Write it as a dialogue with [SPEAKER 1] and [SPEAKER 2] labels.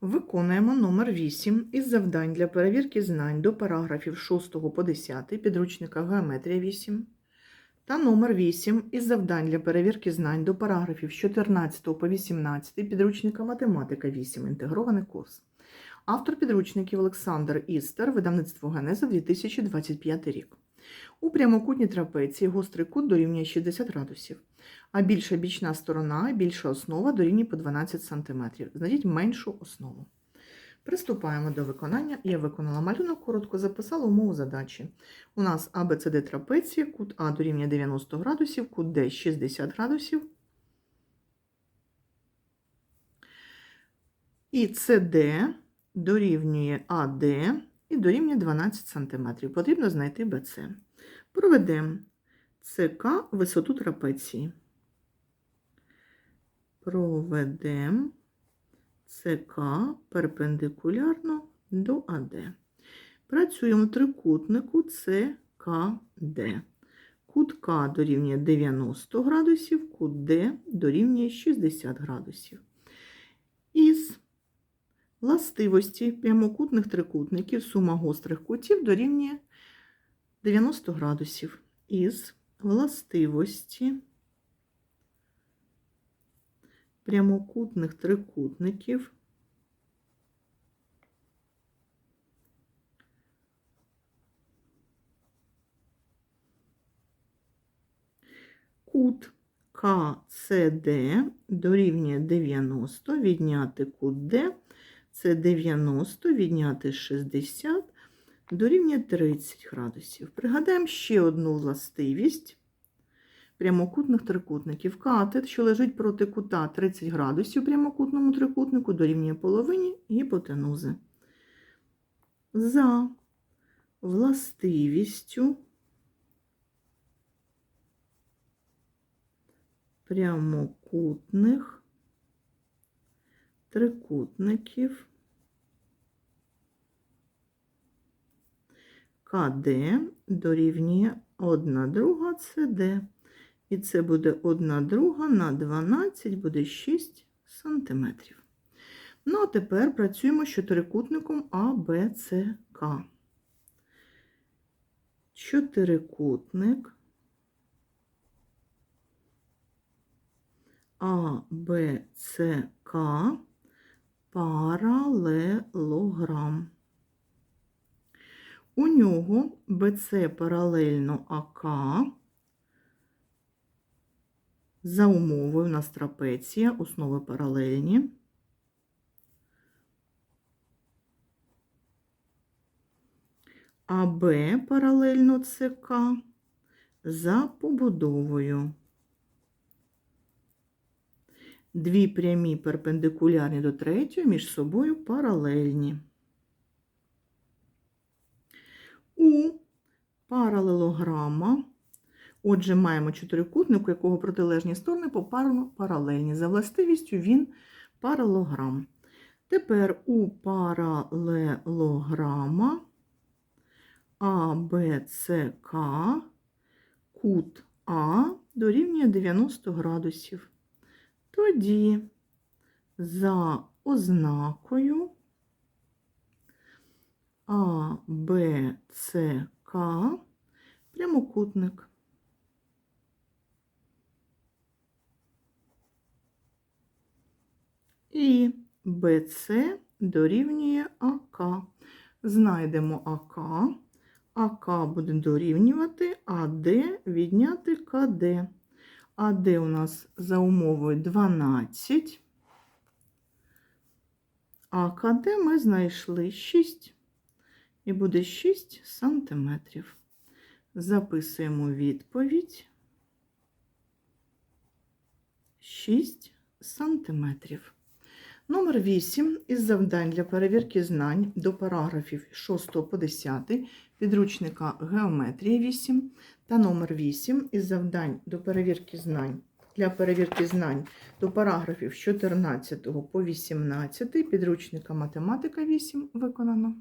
[SPEAKER 1] Виконуємо номер 8 із завдань для перевірки знань до параграфів 6 по 10 підручника Геометрія 8 та номер 8 із завдань для перевірки знань до параграфів 14 по 18 підручника Математика 8 інтегрований курс. Автор підручників Олександр Істер, видавництво Генеза 2025 рік. У прямокутній трапеції гострий кут дорівнює 60 градусів, а більша бічна сторона, більша основа дорівнює по 12 см. Знайдіть меншу основу. Приступаємо до виконання. Я виконала малюнок, коротко записала умову задачі. У нас ABCD трапеція, кут А дорівнює 90 градусів, кут Д 60 градусів. І CD дорівнює АД і дорівнює 12 см. Потрібно знайти BC. Проведемо ЦК висоту трапеції. Проведемо ЦК перпендикулярно до АД. Працюємо в трикутнику ЦКД. Кут К дорівнює 90 градусів, кут Д дорівнює 60 градусів. Із властивості прямокутних трикутників сума гострих кутів дорівнює 90 градусів. Із властивості прямокутних трикутників кут КЦД дорівнює 90, відняти кут Д, це 90, відняти 60, дорівнює 30 градусів. Пригадаємо ще одну властивість прямокутних трикутників. Катет, що лежить проти кута 30 градусів прямокутному трикутнику, дорівнює половині гіпотенузи. За властивістю прямокутних трикутників КД дорівнює 1 друга СД. І це буде 1 друга на 12, буде 6 сантиметрів. Ну, а тепер працюємо з чотирикутником АБЦК. Чотирикутник АБЦК паралелограм. У нього БЦ паралельно АК. За умовою у нас трапеція, основи паралельні. АБ паралельно ЦК за побудовою. Дві прямі перпендикулярні до третьої між собою паралельні. У паралелограма Отже, маємо чотирикутник, у якого протилежні сторони попарно паралельні. За властивістю він паралограм. Тепер у паралелограма АБЦК кут А дорівнює 90 градусів. Тоді за ознакою АБЦК прямокутник. І БЦ дорівнює АК. Знайдемо АК. АК буде дорівнювати АД відняти КД. АД у нас за умовою 12. А КД ми знайшли 6. І буде 6 сантиметрів. Записуємо відповідь 6 сантиметрів. Номер 8 із завдань для перевірки знань до параграфів 6 по 10 підручника Геометрія 8 та номер 8 із завдань до перевірки знань для перевірки знань до параграфів 14 по 18 підручника Математика 8 виконано.